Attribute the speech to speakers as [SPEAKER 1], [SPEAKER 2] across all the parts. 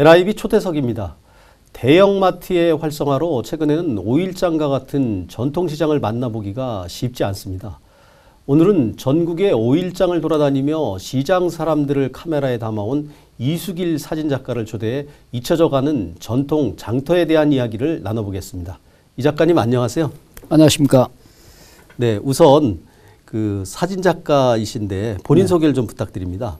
[SPEAKER 1] NIB 초대석입니다. 대형마트의 활성화로 최근에는 오일장과 같은 전통시장을 만나보기가 쉽지 않습니다. 오늘은 전국의 오일장을 돌아다니며 시장 사람들을 카메라에 담아온 이수길 사진작가를 초대해 잊혀져가는 전통 장터에 대한 이야기를 나눠보겠습니다. 이 작가님 안녕하세요.
[SPEAKER 2] 안녕하십니까.
[SPEAKER 1] 네, 우선 그 사진작가이신데 본인
[SPEAKER 2] 네.
[SPEAKER 1] 소개를 좀 부탁드립니다.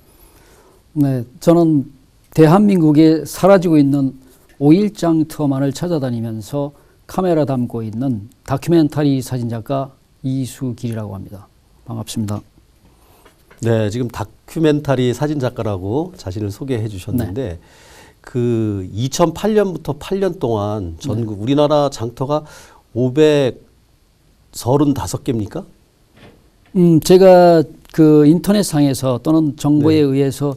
[SPEAKER 2] 네, 저는 대한민국에 사라지고 있는 오일장 투어만을 찾아다니면서 카메라 담고 있는 다큐멘터리 사진작가 이수길이라고 합니다. 반갑습니다.
[SPEAKER 1] 네, 지금 다큐멘터리 사진 작가라고 자신을 소개해 주셨는데 그 2008년부터 8년 동안 전국 우리나라 장터가 535개입니까?
[SPEAKER 2] 음, 제가 그 인터넷상에서 또는 정보에 의해서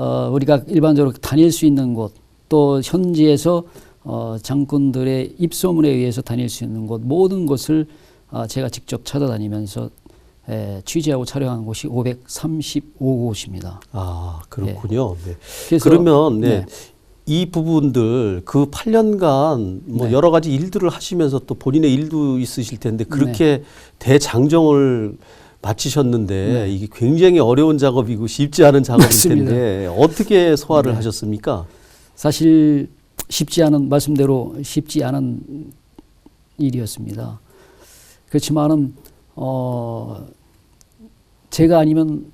[SPEAKER 2] 어, 우리가 일반적으로 다닐 수 있는 곳, 또 현지에서 어, 장군들의 입소문에 의해서 다닐 수 있는 곳, 모든 곳을 어, 제가 직접 찾아다니면서 에, 취재하고 촬영한 곳이 535곳입니다.
[SPEAKER 1] 아, 그렇군요. 네.
[SPEAKER 2] 그래서-
[SPEAKER 1] 그러면 네.
[SPEAKER 2] 네.
[SPEAKER 1] 이 부분들 그 8년간 뭐
[SPEAKER 2] 네.
[SPEAKER 1] 여러 가지 일들을 하시면서 또 본인의 일도 있으실 텐데
[SPEAKER 2] 네.
[SPEAKER 1] 그렇게 대장정을 마치셨는데
[SPEAKER 2] 네.
[SPEAKER 1] 이게 굉장히 어려운 작업이고 쉽지 않은 작업일
[SPEAKER 2] 맞습니다.
[SPEAKER 1] 텐데 어떻게 소화를
[SPEAKER 2] 네.
[SPEAKER 1] 하셨습니까?
[SPEAKER 2] 사실 쉽지 않은 말씀대로 쉽지 않은 일이었습니다. 그렇지만은 어 제가 아니면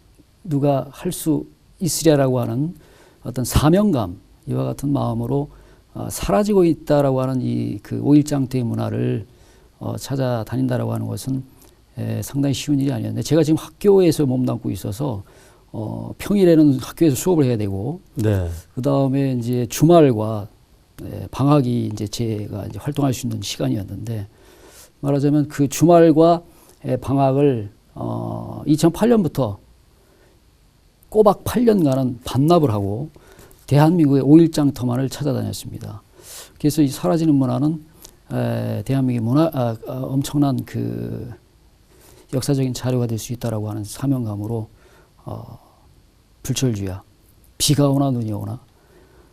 [SPEAKER 2] 누가 할 수 있으리라고 하는 어떤 사명감 이와 같은 마음으로 어, 사라지고 있다라고 하는 이 그 오일장터의 문화를 어, 찾아다닌다라고 하는 것은 에, 상당히 쉬운 일이 아니었는데 제가 지금 학교에서 몸담고 있어서 어, 평일에는 학교에서 수업을 해야 되고
[SPEAKER 1] 네.
[SPEAKER 2] 그 다음에 이제 주말과 예, 방학이 이제 제가 이제 활동할 수 있는 시간이었는데 말하자면 그 주말과 예, 방학을 어 2008년부터 꼬박 8년간은 반납을 하고 대한민국의 오일장 터만을 찾아다녔습니다. 그래서 이 사라지는 문화는 에, 대한민국의 문화 아, 아, 엄청난 그 역사적인 자료가 될 수 있다라고 하는 사명감으로 어, 불철주야 비가 오나 눈이 오나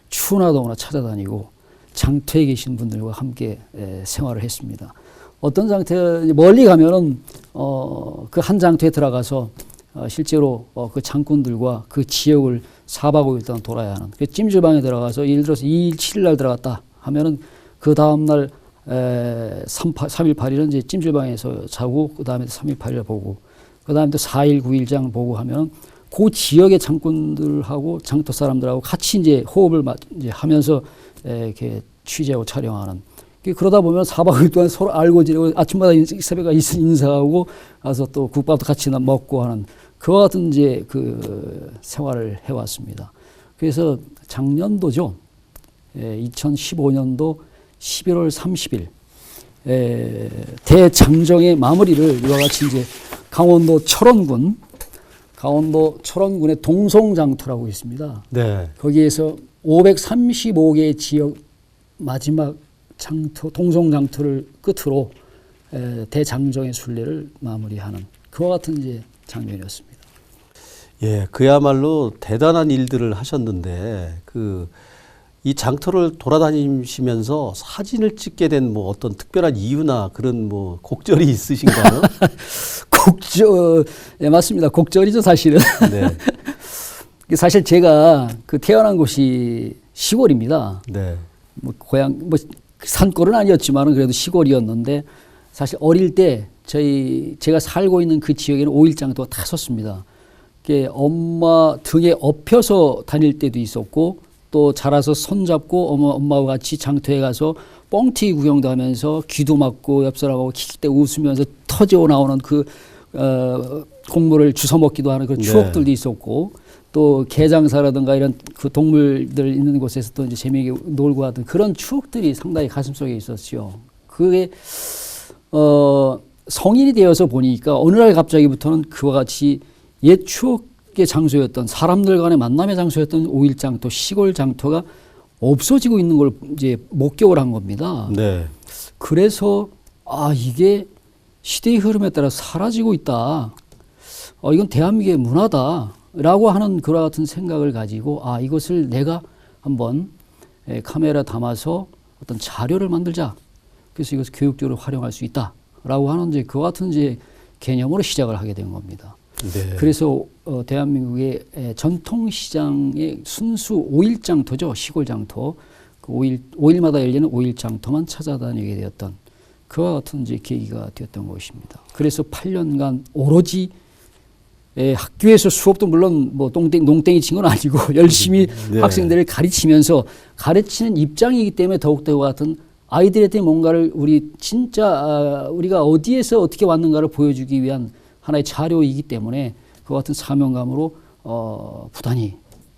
[SPEAKER 2] 추우나 더우나 찾아다니고 장터에 계신 분들과 함께 에, 생활을 했습니다. 어떤 장터 멀리 가면은 어, 그 한 장터에 들어가서 어, 실제로 어, 그 장군들과 그 지역을 4박 5일 동안 돌아야 하는 그 찜질방에 들어가서 예를 들어서 2일 7일 날 들어갔다 하면은 그 다음 날 에, 3, 3일 8일은 이제 찜질방에서 자고 그 다음에 3일 8일 보고 그 다음에 또 4일 9일장 보고 하면은 그 지역의 장군들하고 장터 사람들하고 같이 이제 호흡을 마- 이제 하면서 에, 이렇게 취재하고 촬영하는 그 그러다 보면 4박 5일 동안 서로 알고 지내고 아침마다 인- 새벽에 인사- 인사하고 가서 또 국밥도 같이 나- 먹고 하는 그와 같은 이제 그 생활을 해왔습니다. 그래서 작년도죠. 에, 2015년도 11월 30일 에, 대장정의 마무리를 이와 같이 이제 강원도 철원군 강원도 철원군의 동송장터라고 있습니다.
[SPEAKER 1] 네.
[SPEAKER 2] 거기에서 535개 지역 마지막 장터 동송장터를 끝으로 에, 대장정의 순례를 마무리하는 그와 같은 이제 장면이었습니다.
[SPEAKER 1] 예, 그야말로 대단한 일들을 하셨는데 그 이 장터를 돌아다니시면서 사진을 찍게 된 뭐 어떤 특별한 이유나 그런 뭐 곡절이 있으신가요?
[SPEAKER 2] 곡절, 예, 맞습니다. 곡절이죠, 사실은.
[SPEAKER 1] 네.
[SPEAKER 2] 사실 제가 그 태어난 곳이 시골입니다.
[SPEAKER 1] 네.
[SPEAKER 2] 뭐 고향 뭐 산골은 아니었지만은 그래도 시골이었는데 사실 어릴 때 저희 제가 살고 있는 그 지역에는 오일장도 다 섰습니다. 엄마 등에 업혀서 다닐 때도 있었고 또 자라서 손잡고 엄마 엄마와 같이 장터에 가서 뻥튀기 구경도 하면서 귀도 막고 옆 사람하고 때 웃으면서 터져 나오는 그 어, 곡물을 주워 먹기도 하는 그런
[SPEAKER 1] 네.
[SPEAKER 2] 추억들도 있었고 또 개장사라든가 이런 그 동물들 있는 곳에서 또 이제 재미있게 놀고 하던 그런 추억들이 상당히 가슴속에 있었죠. 그게 어 성인이 되어서 보니까 어느 날 갑자기부터는 그와 같이 옛 추억 의 장소였던 사람들 간의 만남의 장소였던 오일 장터, 시골 장터가 없어지고 있는 걸 이제 목격을 한 겁니다.
[SPEAKER 1] 네.
[SPEAKER 2] 그래서 아 이게 시대의 흐름에 따라 사라지고 있다. 어 이건 대한민국의 문화다라고 하는 그와 같은 생각을 가지고 아 이것을 내가 한번 에, 카메라 담아서 어떤 자료를 만들자. 그래서 이것을 교육적으로 활용할 수 있다라고 하는 이제 그와 같은 이제 개념으로 시작을 하게 된 겁니다.
[SPEAKER 1] 네.
[SPEAKER 2] 그래서 어, 대한민국의 에, 전통 시장의 순수 오일 장터죠 시골 장터 그 오일 오일마다 열리는 오일 장터만 찾아다니게 되었던 그와 같은 이제 계기가 되었던 것입니다. 그래서 8년간 오로지 에, 학교에서 수업도 물론 뭐 똥땡 농땡이 친 건 아니고 열심히
[SPEAKER 1] 네.
[SPEAKER 2] 학생들을 가르치면서 가르치는 입장이기 때문에 더욱더 같은 아이들한테 뭔가를 우리 진짜 아, 우리가 어디에서 어떻게 왔는가를 보여주기 위한 하나의 자료이기 때문에 그와 같은 사명감으로 어, 부단히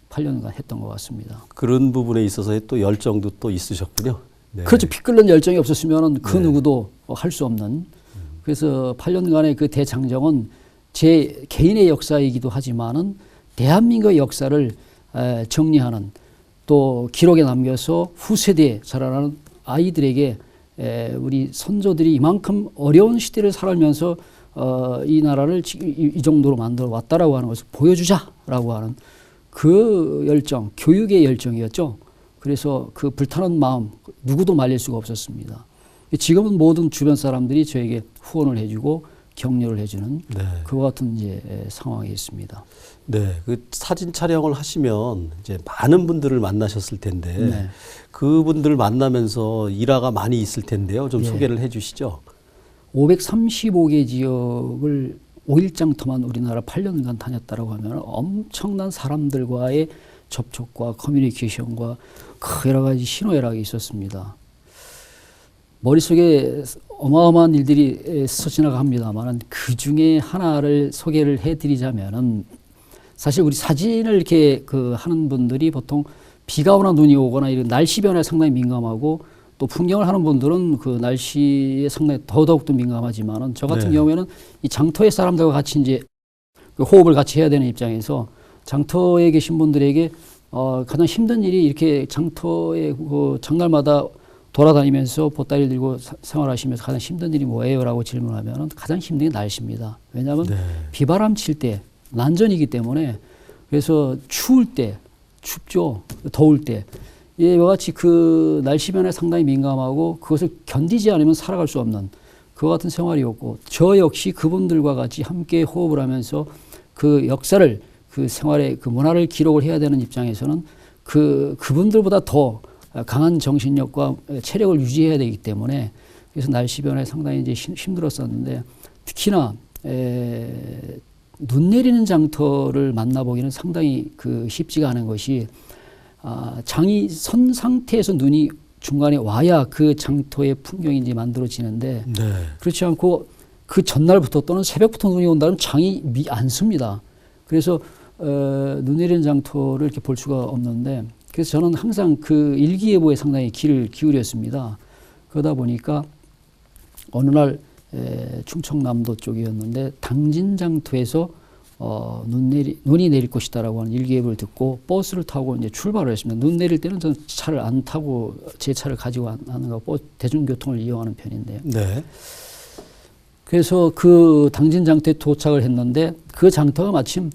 [SPEAKER 2] 8년간 했던 것 같습니다.
[SPEAKER 1] 그런 부분에 있어서의 또 열정도 또 있으셨군요. 네.
[SPEAKER 2] 그렇죠. 피 끓는 열정이 없었으면 그
[SPEAKER 1] 네.
[SPEAKER 2] 누구도 할 수 없는. 그래서 8년간의 그 대장정은 제 개인의 역사이기도 하지만은 대한민국의 역사를 에, 정리하는 또 기록에 남겨서 후세대에 자라나는 아이들에게 에, 우리 선조들이 이만큼 어려운 시대를 살아면서 어, 이 나라를 지- 이, 이 정도로 만들어 왔다라고 하는 것을 보여주자라고 하는 그 열정, 교육의 열정이었죠. 그래서 그 불타는 마음 누구도 말릴 수가 없었습니다. 지금은 모든 주변 사람들이 저에게 후원을 해주고 격려를 해주는
[SPEAKER 1] 네.
[SPEAKER 2] 그와 같은 이제 상황이 있습니다.
[SPEAKER 1] 네. 그 사진 촬영을 하시면 이제 많은 분들을 만나셨을 텐데
[SPEAKER 2] 네.
[SPEAKER 1] 그분들을 만나면서 일화가 많이 있을 텐데요. 좀
[SPEAKER 2] 예.
[SPEAKER 1] 소개를 해 주시죠.
[SPEAKER 2] 535개 지역을 5일장터만 우리나라 8년간 다녔다라고 하면 엄청난 사람들과의 접촉과 커뮤니케이션과 그 여러 가지 신호애락이 있었습니다. 머릿속에 어마어마한 일들이 스쳐 지나갑니다만 그 중에 하나를 소개를 해드리자면은 사실 우리 사진을 이렇게 그 하는 분들이 보통 비가 오나 눈이 오거나 이런 날씨 변화에 상당히 민감하고 또 풍경을 하는 분들은 그 날씨에 상당히 더더욱 더 민감하지만은 저 같은
[SPEAKER 1] 네.
[SPEAKER 2] 경우에는 이 장터의 사람들과 같이 이제 그 호흡을 같이 해야 되는 입장에서 장터에 계신 분들에게 어 가장 힘든 일이 이렇게 장터에 그 장날마다 돌아다니면서 보따리 들고 사- 생활하시면서 가장 힘든 일이 뭐예요라고 질문하면 가장 힘든 게 날씨입니다. 왜냐하면
[SPEAKER 1] 네.
[SPEAKER 2] 비바람 칠 때 난전이기 때문에 그래서 추울 때 춥죠 더울 때 이와 같이 그 날씨 변화에 상당히 민감하고 그것을 견디지 않으면 살아갈 수 없는 그와 같은 생활이었고 저 역시 그분들과 같이 함께 호흡을 하면서 그 역사를 그 생활의 그 문화를 기록을 해야 되는 입장에서는 그 그분들보다 더 강한 정신력과 체력을 유지해야 되기 때문에 그래서 날씨 변화에 상당히 이제 힘- 힘들었었는데 특히나 에, 눈 내리는 장터를 만나보기는 상당히 그 쉽지가 않은 것이 아, 장이 선 상태에서 눈이 중간에 와야 그 장터의 풍경이 이제 만들어지는데
[SPEAKER 1] 네.
[SPEAKER 2] 그렇지 않고 그 전날부터 또는 새벽부터 눈이 온다면 장이 미, 안 씁니다. 그래서 어, 눈 내리는 장터를 이렇게 볼 수가 없는데 그래서 저는 항상 그 일기예보에 상당히 귀를 기울였습니다. 그러다 보니까 어느 날 에, 충청남도 쪽이었는데 당진장터에서 어, 눈 내리, 눈이 내릴 것이다라고 하는 일기예보를 듣고 버스를 타고 이제 출발을 했습니다. 눈 내릴 때는 저는 차를 안 타고 제 차를 가지고 안- 하는 거 버스 대중교통을 이용하는 편인데요.
[SPEAKER 1] 네.
[SPEAKER 2] 그래서 그 당진 장터에 도착을 했는데 그 장터가 마침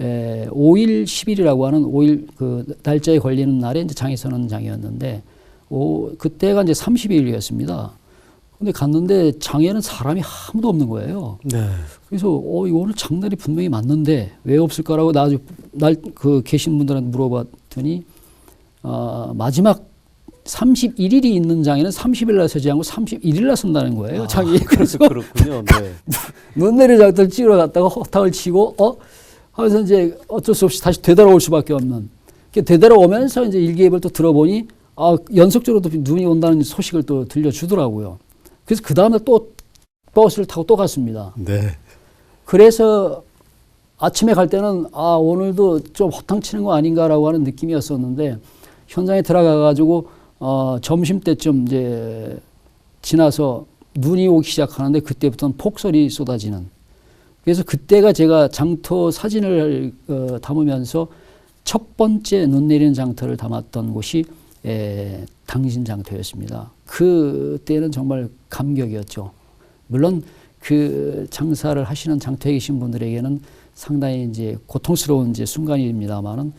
[SPEAKER 2] 에, 5일 10일이라고 하는 5일 그 날짜에 걸리는 날에 이제 장이 서는 장이었는데 오, 그때가 이제 30일이었습니다. 근데 갔는데 장에는 사람이 아무도 없는 거예요.
[SPEAKER 1] 네.
[SPEAKER 2] 그래서 어 이거 오늘 장날이 분명히 맞는데 왜 없을까라고 나중에 날그 계신 분들한테 물어봤더니 어, 마지막 31일이 있는 장에는 30일 날 서지 않고 31일 날 선다는 거예요. 장이 그래서
[SPEAKER 1] 그렇군요. 네.
[SPEAKER 2] 눈 내리 장터를 찍으러 갔다가 호탕을 치고 어 하면서 이제 어쩔 수 없이 다시 되돌아올 수밖에 없는. 그 되돌아오면서 이제 일기예보를 또 들어보니 아 연속적으로 또 눈이 온다는 소식을 또 들려주더라고요. 그래서 그 다음에 또 버스를 타고 또 갔습니다.
[SPEAKER 1] 네.
[SPEAKER 2] 그래서 아침에 갈 때는 아 오늘도 좀 허탕 치는 거 아닌가라고 하는 느낌이었었는데 현장에 들어가 가지고 어 점심 때쯤 이제 지나서 눈이 오기 시작하는데 그때부터는 폭설이 쏟아지는 그래서 그때가 제가 장터 사진을 어, 담으면서 첫 번째 눈 내리는 장터를 담았던 곳이 에, 당신 장터였습니다. 그때는 정말 감격이었죠. 물론 그 장사를 하시는 장터에 계신 분들에게는 상당히 이제 고통스러운 이제 순간입니다만은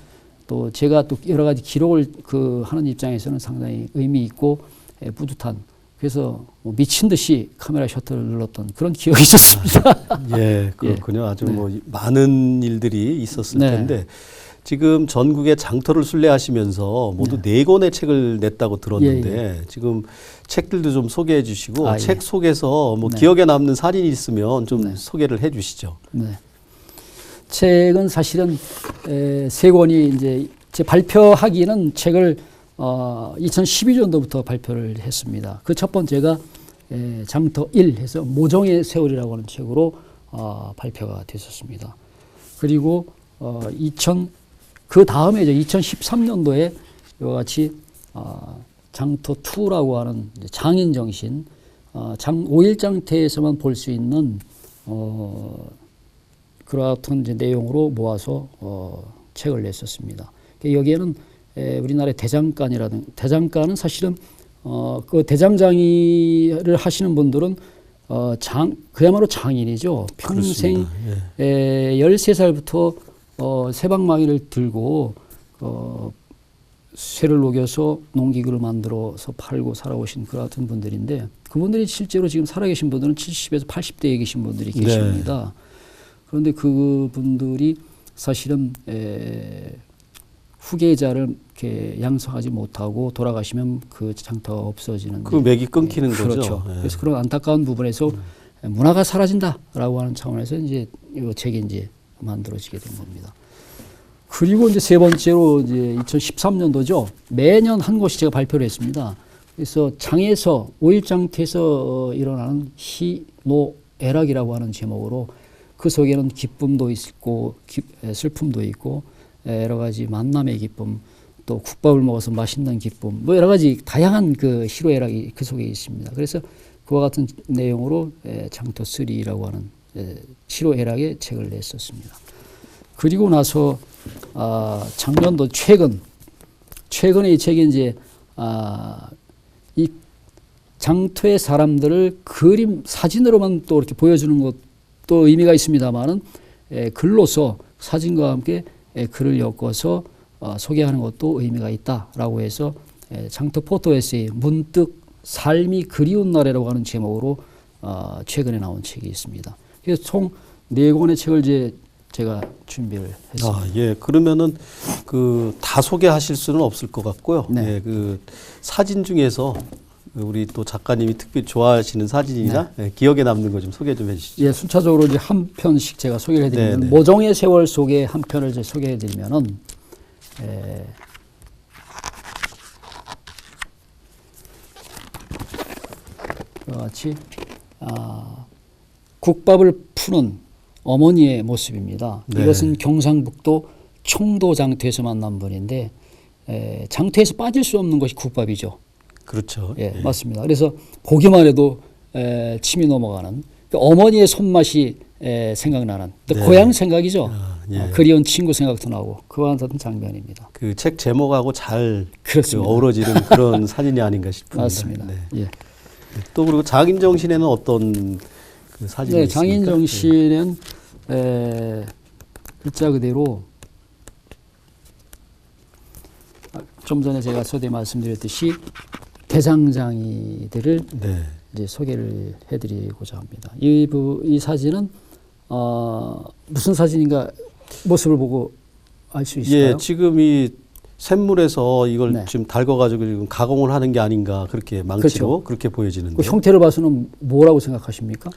[SPEAKER 2] 또 제가 또 여러 가지 기록을 그 하는 입장에서는 상당히 의미 있고 예, 뿌듯한 그래서 뭐 미친 듯이 카메라 셔터를 눌렀던 그런 기억이 있었습니다.
[SPEAKER 1] 예, 그렇군요. 아주 뭐 많은 일들이 있었을
[SPEAKER 2] 네.
[SPEAKER 1] 텐데 지금 전국에 장터를 순례하시면서 모두 네 권의 책을 냈다고 들었는데 지금 책들도 좀 소개해 주시고
[SPEAKER 2] 아,
[SPEAKER 1] 책
[SPEAKER 2] 예.
[SPEAKER 1] 속에서 뭐
[SPEAKER 2] 네.
[SPEAKER 1] 기억에 남는 사진이 있으면 좀
[SPEAKER 2] 네.
[SPEAKER 1] 소개를 해 주시죠.
[SPEAKER 2] 네. 책은 사실은 에, 세 권이 이제 제 발표하기는 책을 어, 2012년도부터 발표를 했습니다. 그 첫 번째가 에, 장터 1 해서 모종의 세월이라고 하는 책으로 어, 발표가 됐었습니다. 그리고 어, 2000, 그 다음에 이제 2013년도에 이와 같이 어, 장터 2라고 하는 장인 정신, 어, 장 5일장터에서만 볼 수 있는 어, 이제 내용으로 모아서 어, 책을 냈었습니다. 그러니까 여기에는 에, 우리나라의 대장간이라든 대장간은 사실은 어, 그 대장장이를 하시는 분들은 어, 장 그야말로 장인이죠. 평생.
[SPEAKER 1] 예.
[SPEAKER 2] 에, 13살부터 어, 세방망이를 들고 어, 쇠를 녹여서 농기구를 만들어서 팔고 살아오신 그 같은 분들인데 그분들이 실제로 지금 살아계신 분들은 70에서 80대에 계신 분들이
[SPEAKER 1] 네.
[SPEAKER 2] 계십니다. 그런데 그분들이 사실은 에, 후계자를 이렇게 양성하지 못하고 돌아가시면 그 장터가 없어지는
[SPEAKER 1] 그 맥이 끊기는 거죠.
[SPEAKER 2] 그렇죠.
[SPEAKER 1] 예.
[SPEAKER 2] 그래서 그런 안타까운 부분에서 문화가 사라진다라고 하는 차원에서 이제 이 책이 이제 만들어지게 된 겁니다. 그리고 이제 세 번째로 이제 2013년도죠. 매년 한 곳이 제가 발표를 했습니다. 그래서 장에서 오일장터에서 어, 일어나는 희노애락이라고 하는 제목으로 그 속에는 기쁨도 있고 슬픔도 있고 에, 여러 가지 만남의 기쁨 또 국밥을 먹어서 맛있는 기쁨 뭐 여러 가지 다양한 그 희로애락이 그 속에 있습니다. 그래서 그와 같은 내용으로 에, 장터 3라고 하는 에, 희로애락의 책을 냈었습니다. 그리고 나서 아, 작년도 최근 최근에 이 책이 이제 아, 이 장터의 사람들을 그림 사진으로만 또 이렇게 보여주는 것도 의미가 있습니다만은 에, 글로서 사진과 함께 에, 글을 엮어서 어, 소개하는 것도 의미가 있다라고 해서 에, 장터 포토 에세이 문득 삶이 그리운 날이라고 하는 제목으로 어, 최근에 나온 책이 있습니다. 그래서 총 네 권의 책을 이제 제가 준비를 했습니다.
[SPEAKER 1] 아, 예. 그러면은 그 다 소개하실 수는 없을 것 같고요.
[SPEAKER 2] 네.
[SPEAKER 1] 예, 그 사진 중에서 우리 또 작가님이 특별히 좋아하시는 사진이나 예, 기억에 남는 거 좀 소개 좀 해주시죠.
[SPEAKER 2] 예, 순차적으로 이제 한 편씩 제가 소개를 해드리면
[SPEAKER 1] 네, 네.
[SPEAKER 2] 모종의 세월 속에 한 편을 이제 소개해드리면은 에, 그와 같이 아, 국밥을 푸는 어머니의 모습입니다.
[SPEAKER 1] 네.
[SPEAKER 2] 이것은 경상북도 청도 장터에서 만난 분인데 에, 장터에서 빠질 수 없는 것이 국밥이죠.
[SPEAKER 1] 그렇죠.
[SPEAKER 2] 예, 맞습니다. 그래서 보기만 해도 에, 침이 넘어가는 그 어머니의 손맛이 에, 생각나는 또
[SPEAKER 1] 네.
[SPEAKER 2] 고향 생각이죠.
[SPEAKER 1] 아, 예.
[SPEAKER 2] 어, 그리운 친구 생각도 나고 그와 같은 장면입니다.
[SPEAKER 1] 그 책 제목하고 잘. 그 어우러지는 그런 사진이 아닌가 싶습니다.
[SPEAKER 2] 맞습니다.
[SPEAKER 1] 네.
[SPEAKER 2] 예.
[SPEAKER 1] 또 그리고 장인 정신에는 어떤 그 사진이
[SPEAKER 2] 네,
[SPEAKER 1] 있습니까?
[SPEAKER 2] 장인 정신은 에, 글자 그대로 아, 좀 전에 제가 서두에 말씀드렸듯이 대장장이들을
[SPEAKER 1] 네.
[SPEAKER 2] 이제 소개를 해드리고자 합니다. 이, 부, 이 사진은 어, 무슨 사진인가 모습을 보고 알 수 있을까요?
[SPEAKER 1] 예, 지금 이 샘물에서 이걸
[SPEAKER 2] 네.
[SPEAKER 1] 지금 달궈가지고 지금 가공을 하는 게 아닌가 그렇게 망치로 그렇게 보여지는데.
[SPEAKER 2] 그 형태를 봐서는 뭐라고 생각하십니까?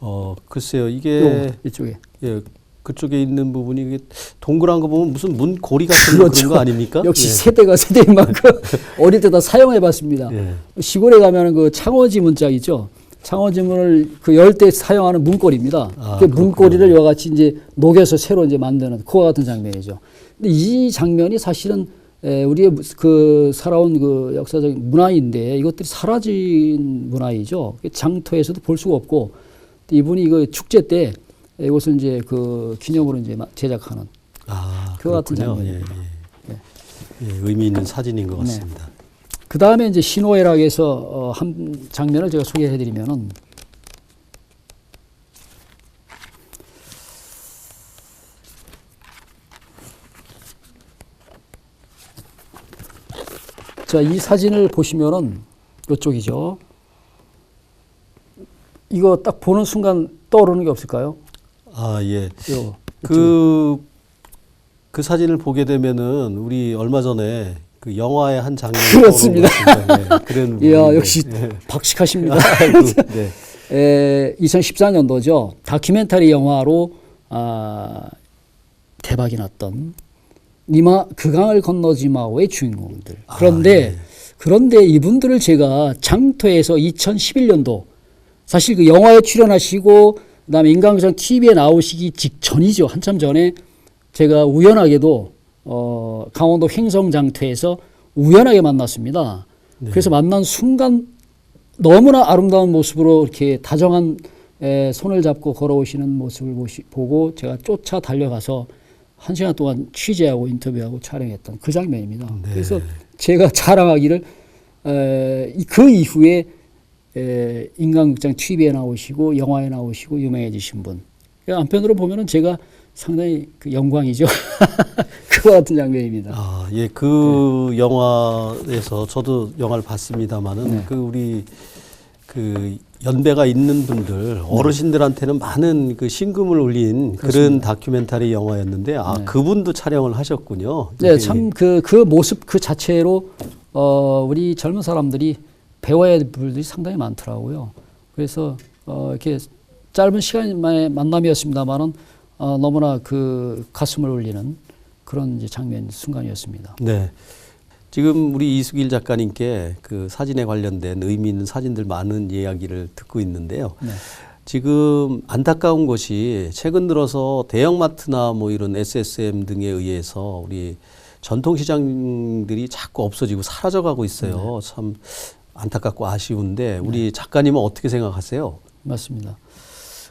[SPEAKER 1] 어, 글쎄요,
[SPEAKER 2] 요
[SPEAKER 1] 이게
[SPEAKER 2] 이쪽에
[SPEAKER 1] 예, 그쪽에 있는 부분이 이게 동그란 거 보면 무슨 문고리 같은 거
[SPEAKER 2] 그렇죠.
[SPEAKER 1] 그런 거 아닙니까?
[SPEAKER 2] 역시
[SPEAKER 1] 예.
[SPEAKER 2] 세대가 세대인 만큼 어릴 때 다 사용해봤습니다.
[SPEAKER 1] 예.
[SPEAKER 2] 시골에 가면은 그 창호지 문짝 있죠. 창호지 문을 그 열 때 사용하는 문고리입니다.
[SPEAKER 1] 아,
[SPEAKER 2] 그 문고리를 이와 같이 이제 녹여서 새로 이제 만드는 그와 같은 장면이죠. 근데 이 장면이 사실은 에, 우리의 무- 그 살아온 그 역사적인 문화인데 이것들이 사라진 문화이죠. 장터에서도 볼 수가 없고 또 이분이 그 축제 때 이것을 이제 그 기념으로 이제 마- 제작하는
[SPEAKER 1] 아,
[SPEAKER 2] 그와 같은
[SPEAKER 1] 그렇군요. 예,
[SPEAKER 2] 장면입니다.
[SPEAKER 1] 예. 예, 의미 있는 사진인 것
[SPEAKER 2] 네.
[SPEAKER 1] 같습니다.
[SPEAKER 2] 그 다음에 이제 신호애락에서 어, 한 장면을 제가 소개해드리면은 자, 이 사진을 보시면은 이쪽이죠. 이거 딱 보는 순간 떠오르는 게 없을까요?
[SPEAKER 1] 아, 예.
[SPEAKER 2] 요,
[SPEAKER 1] 그, 그 사진을 보게 되면은 우리 얼마 전에 그 영화의 한 장면이
[SPEAKER 2] 그렇습니다.
[SPEAKER 1] 떠오른 것 같습니다. 예, 그런
[SPEAKER 2] 이야,
[SPEAKER 1] 부분인데.
[SPEAKER 2] 역시
[SPEAKER 1] 예.
[SPEAKER 2] 박식하십니다.
[SPEAKER 1] 아이고, 네.
[SPEAKER 2] 에, 2014년도죠. 다큐멘터리 영화로 아, 대박이 났던 니마 그 강을 건너지 마오의 주인공들. 그런데
[SPEAKER 1] 아, 예.
[SPEAKER 2] 그런데 이분들을 제가 장터에서 2011년도 사실 그 영화에 출연하시고 그다음에 인강극장 TV에 나오시기 직전이죠. 한참 전에 제가 우연하게도 어, 강원도 횡성장터에서 우연하게 만났습니다.
[SPEAKER 1] 네.
[SPEAKER 2] 그래서 만난 순간 너무나 아름다운 모습으로 이렇게 다정한 에, 손을 잡고 걸어오시는 모습을 보시, 보고 제가 쫓아 달려가서 한 시간 동안 취재하고 인터뷰하고 촬영했던 그 장면입니다.
[SPEAKER 1] 네.
[SPEAKER 2] 그래서 제가 자랑하기를 에, 이- 그 이후에 에, 인간극장 TV에 나오시고 영화에 나오시고 유명해지신 분. 그 한편으로 보면은 제가 상당히 그 영광이죠. 그와 같은 장면입니다.
[SPEAKER 1] 아, 예, 그 영화에서 저도 영화를 봤습니다만은
[SPEAKER 2] 네.
[SPEAKER 1] 그 우리 그 연배가 있는 분들 어르신들한테는 많은 그 신금을 울린 그런
[SPEAKER 2] 그렇습니다.
[SPEAKER 1] 다큐멘터리 영화였는데 아
[SPEAKER 2] 네.
[SPEAKER 1] 그분도 촬영을 하셨군요.
[SPEAKER 2] 네, 참 그그 모습 그 자체로 어 우리 젊은 사람들이 배워야 될 부분들이 상당히 많더라고요. 그래서 어 이렇게 짧은 시간만의 만남이었습니다만은 어 너무나 그 가슴을 울리는 그런 장면 순간이었습니다.
[SPEAKER 1] 네. 지금 우리 이수길 작가님께 그 사진에 관련된 의미 있는 사진들 많은 이야기를 듣고 있는데요.
[SPEAKER 2] 네.
[SPEAKER 1] 지금 안타까운 것이 최근 들어서 대형마트나 뭐 이런 SSM 등에 의해서 우리 전통시장들이 자꾸 없어지고 사라져가고 있어요. 참 안타깝고 아쉬운데 우리 작가님은 어떻게 생각하세요?
[SPEAKER 2] 맞습니다.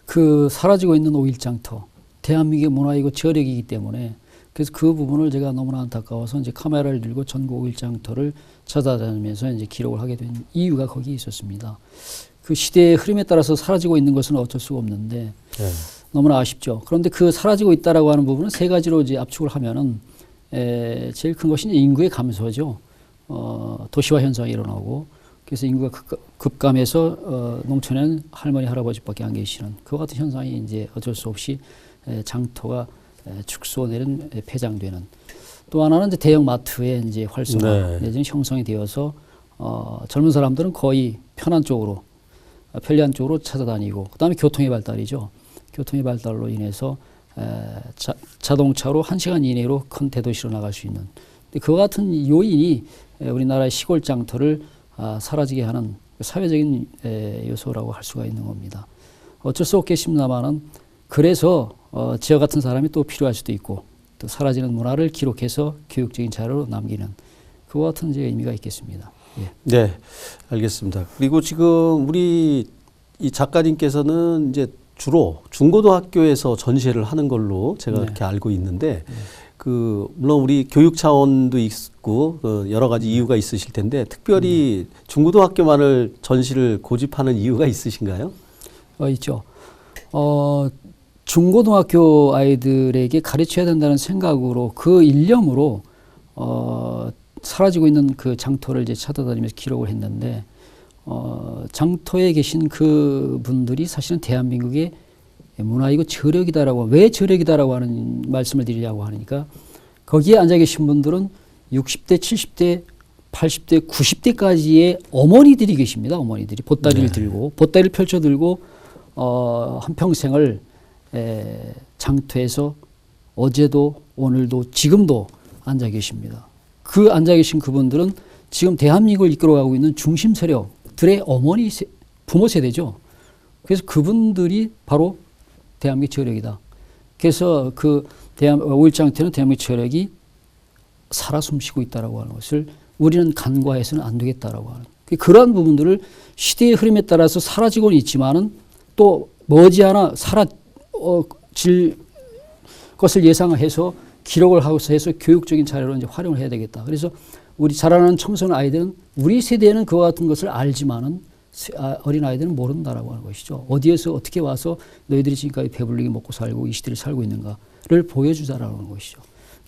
[SPEAKER 2] 그 사라지고 있는 오일장터 대한민국의 문화이고 저력이기 때문에 그래서 그 부분을 제가 너무나 안타까워서 이제 카메라를 들고 전국 오일장터를 찾아다니면서 이제 기록을 하게 된 이유가 거기에 있었습니다. 그 시대의 흐름에 따라서 사라지고 있는 것은 어쩔 수가 없는데
[SPEAKER 1] 네.
[SPEAKER 2] 너무나 아쉽죠. 그런데 그 사라지고 있다라고 하는 부분은 세 가지로 이제 압축을 하면은 에, 제일 큰 것이 인구의 감소죠. 어, 도시화 현상이 일어나고 그래서 인구가 급, 급감해서 어, 농촌에는 할머니 할아버지밖에 안 계시는 그와 같은 현상이 이제 어쩔 수 없이 에, 장터가 에, 축소 내는 에, 폐장되는 또 하나는 이제 대형 마트의 이제 활성화
[SPEAKER 1] 네.
[SPEAKER 2] 내지는 형성이 되어서 어, 젊은 사람들은 거의 편한 쪽으로 어, 편리한 쪽으로 찾아다니고 그다음에 교통의 발달이죠. 교통의 발달로 인해서 에, 자, 자동차로 한 시간 이내로 큰 대도시로 나갈 수 있는 근데 그와 같은 요인이 에, 우리나라의 시골 장터를 아, 사라지게 하는 사회적인 에, 요소라고 할 수가 있는 겁니다. 어쩔 수 없겠습니다만은 그래서 어, 저 같은 사람이 또 필요할 수도 있고 또 사라지는 문화를 기록해서 교육적인 자료로 남기는 그와 같은 이제 의미가 있겠습니다. 예.
[SPEAKER 1] 네, 알겠습니다. 그리고 지금 우리 이 작가님께서는 이제 주로 중고등학교에서 전시회를 하는 걸로 제가
[SPEAKER 2] 네.
[SPEAKER 1] 이렇게 알고 있는데 그 물론 우리 교육 차원도 있고 어, 여러 가지 이유가 있으실 텐데 특별히 중고등학교만을 전시를 고집하는 이유가 있으신가요?
[SPEAKER 2] 어, 있죠. 어, 중고등학교 아이들에게 가르쳐야 된다는 생각으로 그 일념으로 어, 사라지고 있는 그 장터를 이제 찾아다니면서 기록을 했는데 어, 장터에 계신 그 분들이 사실은 대한민국의 문화이고 저력이다라고 왜 저력이다라고 하는 말씀을 드리려고 하니까 거기에 앉아 계신 분들은 60대, 70대, 80대, 90대까지의 어머니들이 계십니다. 어머니들이 보따리를
[SPEAKER 1] 네.
[SPEAKER 2] 들고 보따리를 펼쳐 들고 어, 한 평생을 에, 장터에서 어제도 오늘도 지금도 앉아 계십니다. 그 앉아 계신 그분들은 지금 대한민국을 이끌어가고 있는 중심 세력들의 어머니 세, 부모 세대죠. 그래서 그분들이 바로 대한민국 저력이다. 그래서 그 대한 오일장터는 대한민국 저력이 살아 숨쉬고 있다라고 하는 것을 우리는 간과해서는 안 되겠다라고 하는 그- 그러한 부분들을 시대의 흐름에 따라서 사라지고는 있지만은 또 머지않아 사라질 것을 예상해서 기록을 하고서 해서 교육적인 자료로 이제 활용을 해야 되겠다. 그래서 우리 자라나는 청소년 아이들은 우리 세대는 그와 같은 것을 알지만은 어린 아이들은 모른다라고 하는 것이죠. 어디에서 어떻게 와서 너희들이 지금까지 배불리게 먹고 살고 이 시대를 살고 있는가를 보여주자라는 것이죠.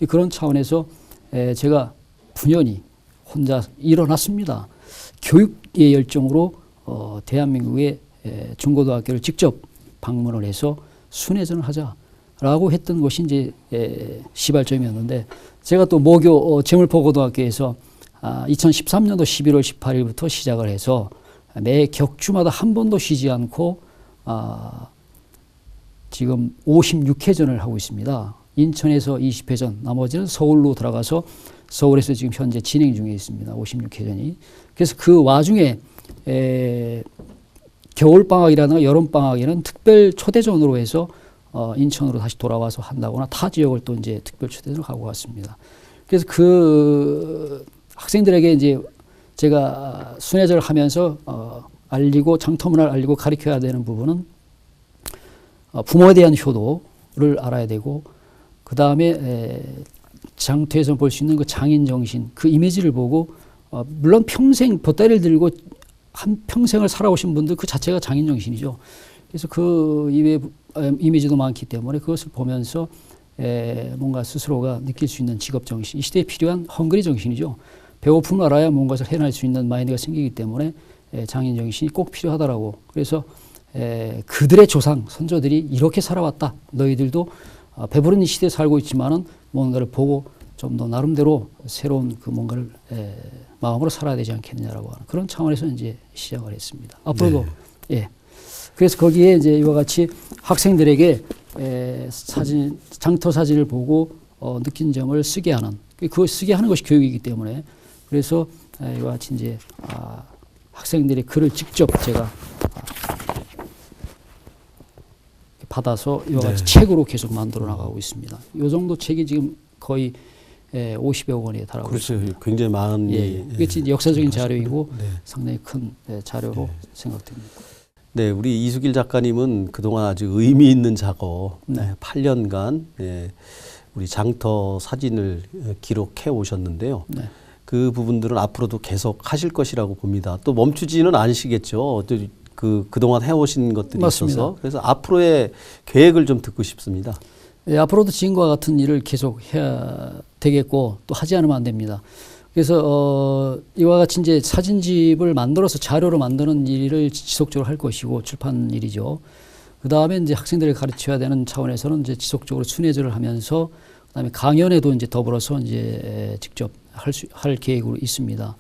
[SPEAKER 2] 그런 차원에서 에, 제가 분연히 혼자 일어났습니다. 교육의 열정으로 어, 대한민국의 에, 중고등학교를 직접 방문을 해서 순회전을 하자라고 했던 것이 이제 에, 시발점이었는데 제가 또 모교 어, 제물포고등학교에서 아, 2013년도 11월 18일부터 시작을 해서 매 격주마다 한 번도 쉬지 않고 아, 지금 56회전을 하고 있습니다. 인천에서 20회전, 나머지는 서울로 들어가서 서울에서 지금 현재 진행 중에 있습니다. 56회전이. 그래서 그 와중에 에, 겨울 방학이라든가 여름 방학에는 특별 초대전으로 해서 어, 인천으로 다시 돌아와서 한다거나 타 지역을 또 이제 특별 초대전을 가고 갔습니다. 그래서 그 학생들에게 이제 제가 순회전을 하면서 어, 알리고 장터문화를 알리고 가르쳐야 되는 부분은 어, 부모에 대한 효도를 알아야 되고 그 다음에 장터에서 볼 수 있는 그 장인 정신 그 이미지를 보고 어, 물론 평생 보따리를 들고 한 평생을 살아오신 분들 그 자체가 장인 정신이죠. 그래서 그 이외 이미지도 많기 때문에 그것을 보면서 에, 뭔가 스스로가 느낄 수 있는 직업 정신 이 시대에 필요한 헝그리 정신이죠. 배고픔을 알아야 뭔가를 해낼 수 있는 마인드가 생기기 때문에 에, 장인 정신이 꼭 필요하다라고 그래서 에, 그들의 조상 선조들이 이렇게 살아왔다. 너희들도 어, 배부른 이 시대에 살고 있지만은 뭔가를 보고 좀 더 나름대로 새로운 그 뭔가를 에, 마음으로 살아야 되지 않겠느냐라고 하는 그런 차원에서 이제 시작을 했습니다. 앞으로도 예. 그래서 거기에 이제 이와 같이 학생들에게 에, 사진 장터 사진을 보고 어, 느낀 점을 쓰게 하는 그 쓰게 하는 것이 교육이기 때문에 그래서 에, 이와 같이 이제 아, 학생들이 글을 직접 제가 아, 받아서 이와 같이
[SPEAKER 1] 네.
[SPEAKER 2] 책으로 계속 만들어 나가고 있습니다. 이 정도 책이 지금 거의 에, 50여 권에 달하고
[SPEAKER 1] 그렇죠.
[SPEAKER 2] 있습니다.
[SPEAKER 1] 굉장히 많은
[SPEAKER 2] 예,
[SPEAKER 1] 예,
[SPEAKER 2] 예. 역사적인 자료이고
[SPEAKER 1] 네.
[SPEAKER 2] 상당히 큰 예, 자료로 생각됩니다.
[SPEAKER 1] 네, 우리 이수길 작가님은 그동안 아주 의미 있는 작업,
[SPEAKER 2] 네.
[SPEAKER 1] 네. 8년간 예, 우리 장터 사진을 어, 기록해 오셨는데요.
[SPEAKER 2] 네.
[SPEAKER 1] 그 부분들은 앞으로도 계속 하실 것이라고 봅니다. 또 멈추지는 않으시겠죠. 또그 그동안 해오신 것들이
[SPEAKER 2] 맞습니다.
[SPEAKER 1] 있어서 그래서 앞으로의 계획을 좀 듣고 싶습니다.
[SPEAKER 2] 예, 앞으로도 지금과 같은 일을 계속 해야 되겠고 또 하지 않으면 안 됩니다. 그래서 어, 이와 같이 이제 사진집을 만들어서 자료로 만드는 일을 지속적으로 할 것이고 출판 일이죠. 그 다음에 이제 학생들을 가르쳐야 되는 차원에서는 이제 지속적으로 순회전을 하면서 그다음에 강연에도 이제 더불어서 이제 직접 할 수 할 계획으로 있습니다.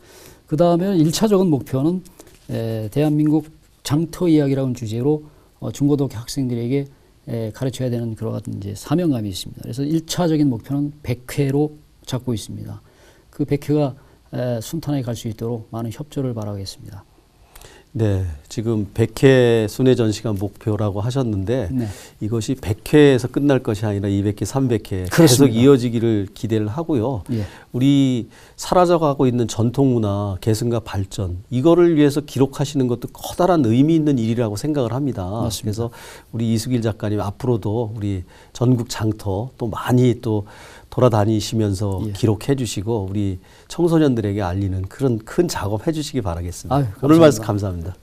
[SPEAKER 2] 그 다음에 일차적인 목표는 에, 대한민국 장터 이야기라는 주제로 어, 중고등학교 학생들에게 에, 가르쳐야 되는 그런 같은 이제 사명감이 있습니다. 그래서 일차적인 목표는 100회로 잡고 있습니다. 그 100회가 에, 순탄하게 갈 수 있도록 많은 협조를 바라겠습니다.
[SPEAKER 1] 네, 지금 100회 순회 전시가 목표라고 하셨는데
[SPEAKER 2] 네.
[SPEAKER 1] 이것이 100회에서 끝날 것이 아니라 200회, 300회 계속
[SPEAKER 2] 그렇습니다.
[SPEAKER 1] 이어지기를 기대를 하고요.
[SPEAKER 2] 예.
[SPEAKER 1] 우리 사라져가고 있는 전통 문화 계승과 발전 이거를 위해서 기록하시는 것도 커다란 의미 있는 일이라고 생각을 합니다.
[SPEAKER 2] 맞습니다.
[SPEAKER 1] 그래서 우리 이수길 작가님 앞으로도 우리 전국 장터 또 많이 또 돌아다니시면서
[SPEAKER 2] 예.
[SPEAKER 1] 기록해 주시고 우리 청소년들에게 알리는 그런 큰 작업 해 주시기 바라겠습니다.
[SPEAKER 2] 아유,
[SPEAKER 1] 오늘. 말씀 감사합니다.